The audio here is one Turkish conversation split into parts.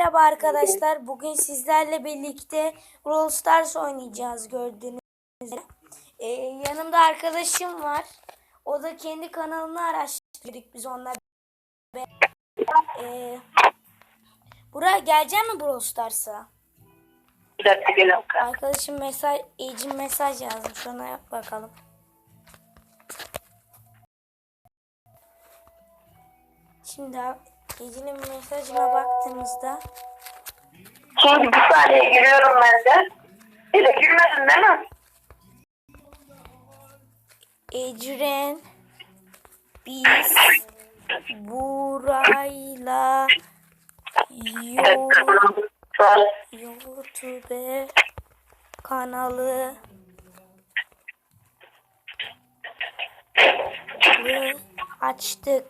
Merhaba arkadaşlar. Bugün sizlerle birlikte Brawl Stars oynayacağız gördüğünüz üzere. Ee, yanımda arkadaşım var. O da kendi kanalını araştırdık biz onunla. Ee, buraya gelecek mi Brawl Stars'a? Bir dakika gel. Arkadaşım mesaj, Ecin mesaj yazmış. Ona bakalım. Şimdi Ece'nin mesajına baktığımızda Şimdi bir saniye giriyorum ben de. Bir de girmedin değil mi? Ecren biz burayla Evet. Yo- Şu an YouTube kanalı açtık.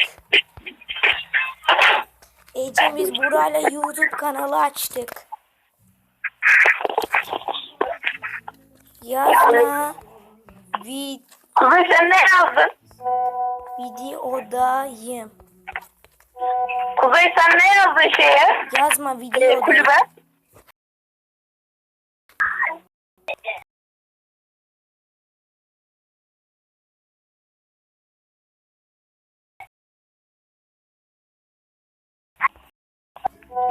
Ece biz burayla YouTube kanalı açtık. Yazma vid Kuzey sen ne yazdın? videodayım. Kuzey sen ne yazdın şeye? Yazma Ee, videodayım. kulübe.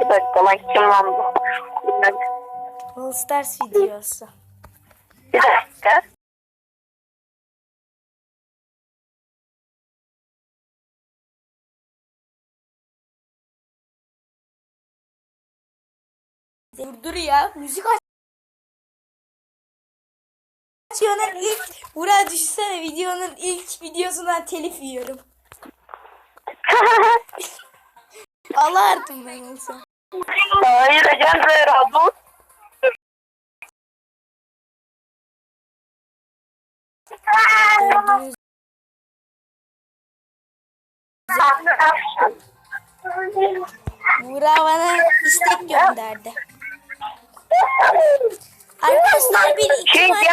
Bir dakika lan kim lan bu? Bilmem. All Stars videosu. Bir dakika. Dur dur ya müzik aç. Videonun ilk Burak düşünsene videonun ilk videosundan telif yiyorum. Allah artık ben olsa. Hayır Ecem Zehra dur. Burak bana istek gönderdi. Arkadaşlar bir iki Şey maç.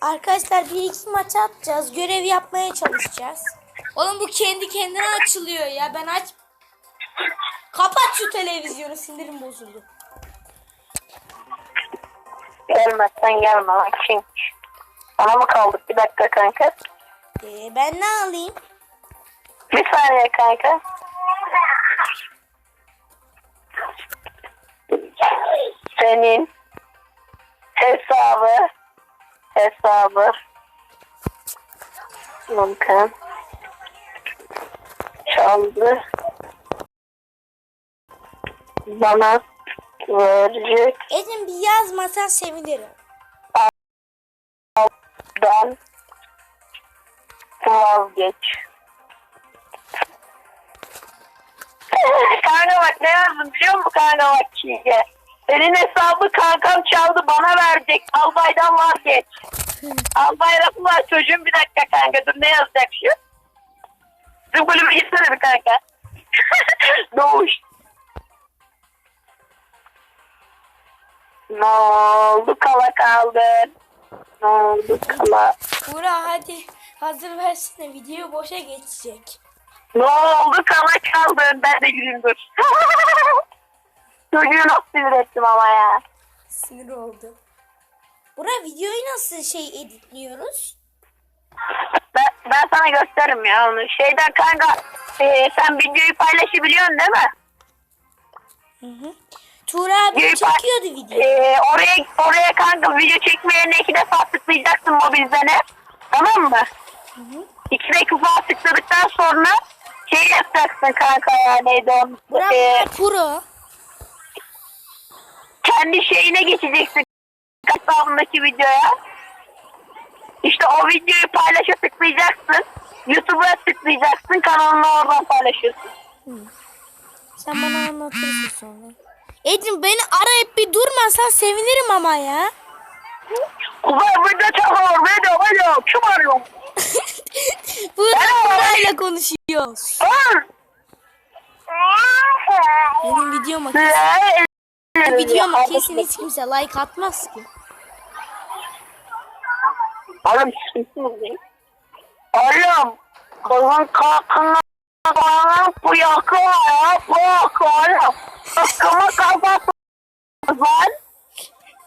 Arkadaşlar bir iki maç atacağız. Görev yapmaya çalışacağız. Oğlum bu kendi kendine açılıyor ya. Ben aç. Kapat şu televizyonu. Sinirim bozuldu. Gelmezsen gelme lan kim? Sana mı kaldık bir dakika kanka? Ee, ben ne alayım? Bir saniye kanka. Senin hesabı hesabı mümkün çaldı bana verecek Ecem bir yazmasan sevinirim. ben vazgeç. kanka bak ne yazdım biliyor musun kanka bak Çiğge? Senin hesabı kankam çaldı bana verecek. Albaydan vazgeç. Albay lafı var çocuğum bir dakika kanka dur ne yazacak şu? Bizim kulübe gitsene bir kanka. Doğuş. Ne oldu kala kaldın? Ne oldu kala? Burak hadi hazır versene. Video boşa geçecek. Ne oldu kala kaldın? Ben de güleyim dur. Çocuğu nasıl sinir ettim ama ya. Sinir oldu. Burak videoyu nasıl şey editliyoruz? Ben, ben sana gösteririm ya onu. Şeyden kanka e, sen videoyu paylaşabiliyorsun değil mi? Hı hı. Tuğra abi pay- çekiyordu video. E, oraya oraya kanka video çekme yerine iki defa tıklayacaksın mobilzene. Tamam mı? İki defa tıkladıktan sonra şey yapacaksın kanka ya neydi onun? Burak E, Pro. kendi şeyine geçeceksin hesabındaki videoya. İşte o videoyu paylaşa tıklayacaksın. YouTube'a tıklayacaksın. Kanalını oradan paylaşıyorsun. Sen bana anlatırsın sonra. Ecim beni arayıp bir durmasan sevinirim ama ya. Kuzey video çakıyor. Video video. Kim arıyor? Burada Burayla konuşuyoruz. Benim videom akıllı. Ne? Videoma kesin hiç kimse like atmaz ki. Oğlum? Oğlum. Kızın kalkın bu yakala bu yakala. Aklıma kafası lan.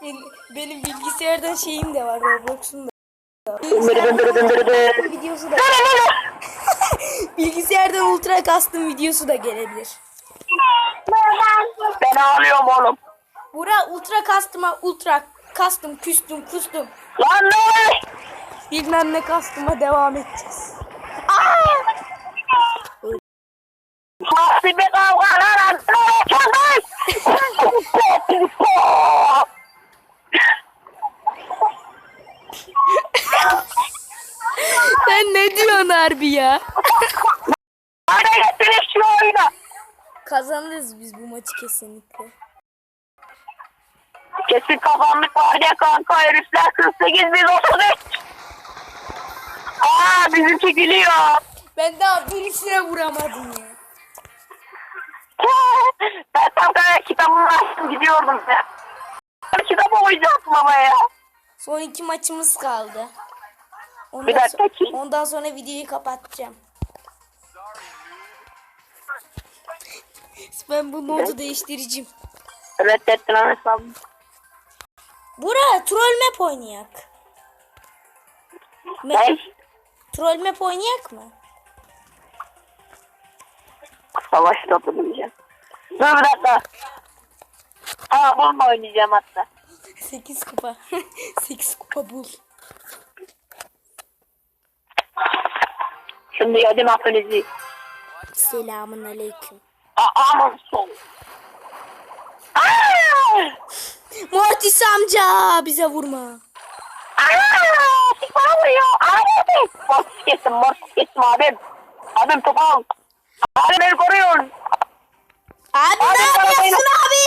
Benim, benim bilgisayardan şeyim de var Roblox'un da. Dındırı. Videosu da. Bilgisayardan ultra custom videosu da gelebilir. Ben ağlıyorum oğlum. Bura ultra custom'a ultra custom küstüm kustum. Lan ne? Bilmem ne custom'a devam edeceğiz. Nasıl bir kavgalar Sen ne diyorsun harbi ya? Hadi getirin şu oyunu. Kazanırız biz bu maçı kesinlikle. Kesin kafamlık var ya kanka herifler 48 biz 33. Aa bizimki gülüyor. Ben daha birisine vuramadım ya. ben tam kadar kitabımı açtım gidiyordum ya. Ben kitap okuyacaktım ama ya. Son iki maçımız kaldı. Ondan, Bir dakika so- ondan sonra videoyu kapatacağım. Ben bu modu değiştireceğim. Reddettin anasam. Bura troll map oynayak. Ne? Me- troll map oynayak mı? Savaş topu diyeceğim. Dur bir dakika. Aa bomba oynayacağım hatta. 8 kupa. 8 kupa bul. Şimdi yedim hapınızı. Selamun aleyküm. Aman sol. Mortis amca bize vurma. Aa! Sik bana vuruyor. Abi. Mortis kestim, mortis kestim abim. Abim topu al. Abi beni koruyorsun. Abi Abi, ne yapıyorsun abi?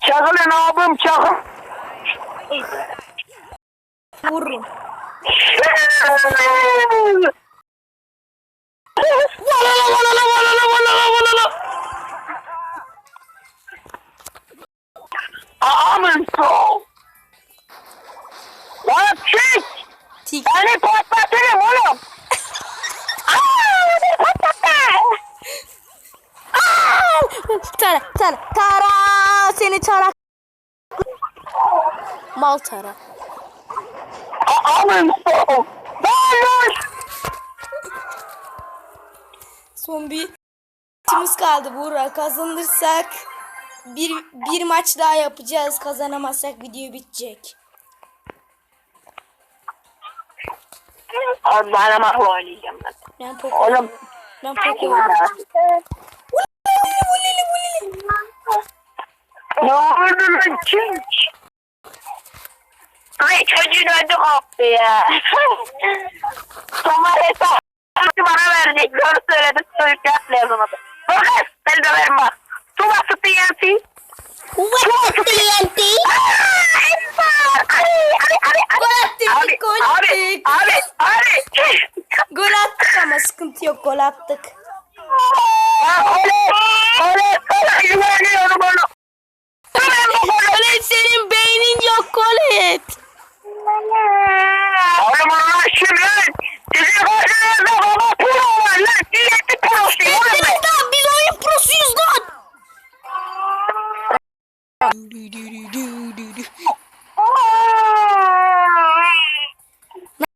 Çakılın abim çakıl. Vururum. Aman sol. Lan çek. Tik. Beni patlatırım oğlum. Tara tara tara seni tara. Mal tara. Sol. Lan Son bir maçımız kaldı Buğra. Kazanırsak bir, bir maç daha yapacağız. Kazanamazsak video bitecek. Abi ben ama oynayacağım ben. Ben Poco. Oğlum. Ben vulili. Ne oldu lan çek? Ay çocuğun ödü koptu ya. Somar hesap bana verecek. Doğru söyledi. Çocuk yapmayalım adı. Bakın ben de verim bak. Su bası TNT. What TNT? Gol attık, gol Abi, attık. abi, abi. Gol attık ama sıkıntı yok gol attık. Oley, oley, oley, güveniyorum onu. Gol et senin beynin yok gol Oğlum Allah aşkına. Sizin karşınızda baba pro var lan. TNT prosu oğlum ben. Lan biz oyun prosuyuz lan. Ne,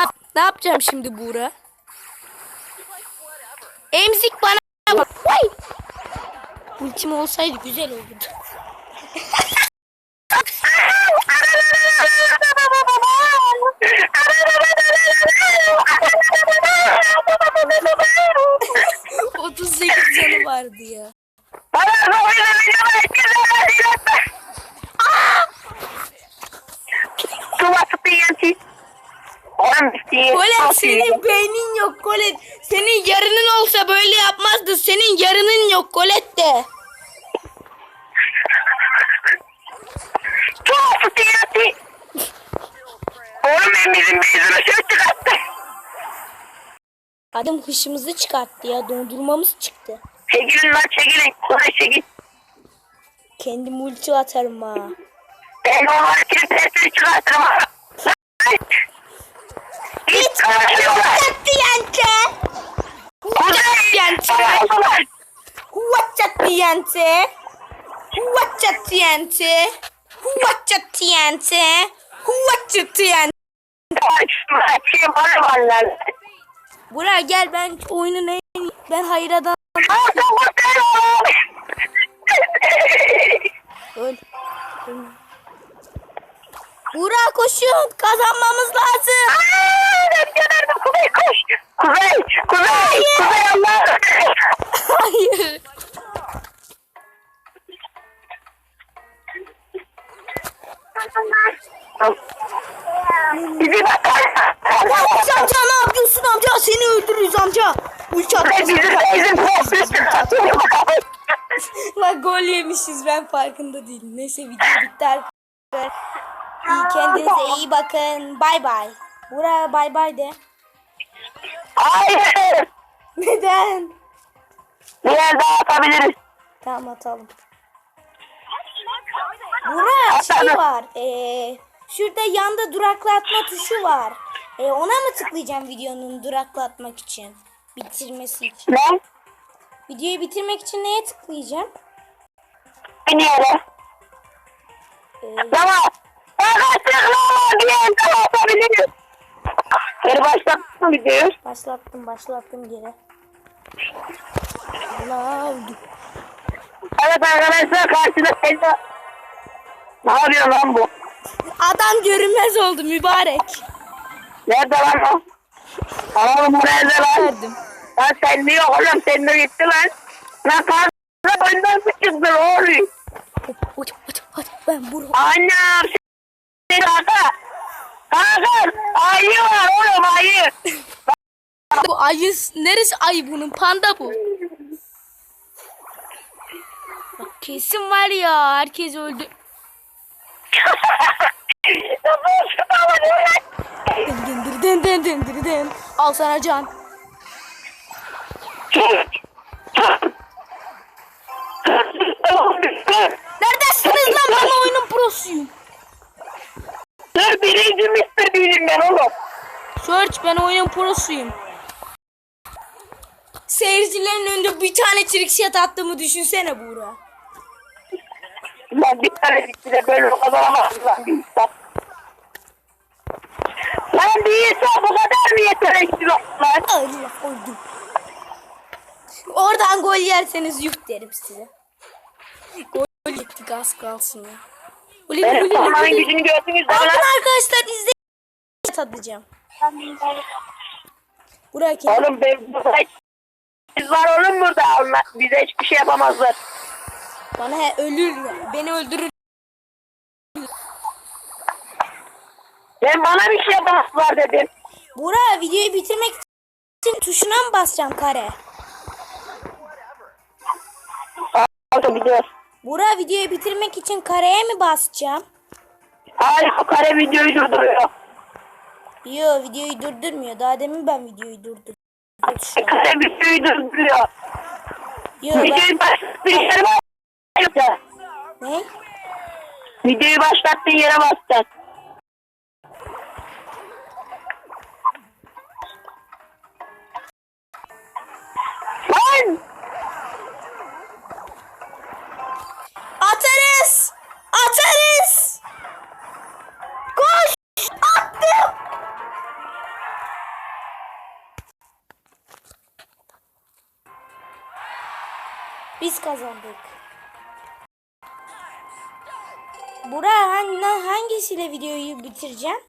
yap- ne yapacağım şimdi Buğra? Emzik bana bak. Ultim olsaydı güzel olurdu. Oğlum TNT. Kolet senin beynin yok Kolet. Senin yarının olsa böyle yapmazdı. Senin yarının yok Kolet de. Tuvası TNT. Oğlum bizim yüzüme şey çıkarttı. Adam hışımızı çıkarttı ya. Dondurmamız çıktı. Çekilin lan çekilin. Kolay çekil. Kendi multi atarım ha. Ben onları kilitlerini çıkartırım. Git karşıma. Diente. Kuzey. Diente. Karşıma. What's diente? What's diente? What's diente? What's diente? Karşıma. Kim arabanlar? Burak gel ben oyunun en ben hayır adam öl. Burak koşun kazanmamız lazım. Kuzey koş. Kuzey. Kuzey. Kuzey Allah. Hayır. Bizi bakar. Ulti at. Bizi benzin korkusu. Bak gol yemişiz ben farkında değilim. Neyse video bitti arkadaşlar. İyi kendinize iyi bakın. Bay bay. Burak bay bay de. Hayır. Neden? Biraz daha atabiliriz. Tamam atalım. Burak şey var. Ee, şurada yanda duraklatma tuşu var. Ee, ona mı tıklayacağım videonun duraklatmak için? Bitirmesi için. Ne? Videoyu bitirmek için neye tıklayacağım? Yere. Ee, Tamam. Fakat tıklama bir yere atabiliriz. Geri başlattın videoyu. başlattım başlattım geri. Allah öldüm. Evet arkadaşlar karşıda Selma. Ne yapıyor lan bu? Adam görünmez oldu mübarek. Nerede lan o? Oğlum bu nerede lan? Gördüm. Lan sen de yok oğlum sen de gitti lan. Lan karşıda önden mi çıktın oğlum? Hadi hadi hadi ben Burak. Annem sen kanka. Kanka ayı var oğlum ayı. Bu ayı neresi ayı bunun panda bu. Bak kesin var ya herkes öldü. Dın dın dın dın dın dın. Al sana can. Neredesiniz lan ben oyunun prosuyum. Dur birinci mister değilim ben oğlum. Search ben oyunun prosuyum. Seyircilerin önünde bir tane trickshot attığımı düşünsene Buğra. Lan bir tane gitti de böyle kazanamazsın lan bir insan. Lan bir insan bu kadar mı yetenekli lan? Allah öldüm. Oradan gol yerseniz yuh derim size. Gol gittik az kalsın ya. Uli, Evet, uli, uli. gücünü gördünüz Bakın arkadaşlar izleyin. Tadacağım. Buraya gel. Oğlum ben burada biz var oğlum burada. Onlar bize hiçbir şey yapamazlar. Bana he, ölür. Beni öldürür. Ben bana bir şey yapamazlar dedim. Burak videoyu bitirmek için tuşuna mı basacağım kare? Gidiyor. Burak videoyu bitirmek için kareye mi basacağım? Hayır kare videoyu durduruyor. Yo videoyu durdurmuyor. Daha demin ben videoyu durdurdum. Tuşuna. Kare videoyu durduruyor. Yo ben... Videoyu başlattığın yere basacaksın. Ne? Videoyu başlattığın yere basacaksın. Kazandık. Hangi, hangisiyle videoyu bitireceğim?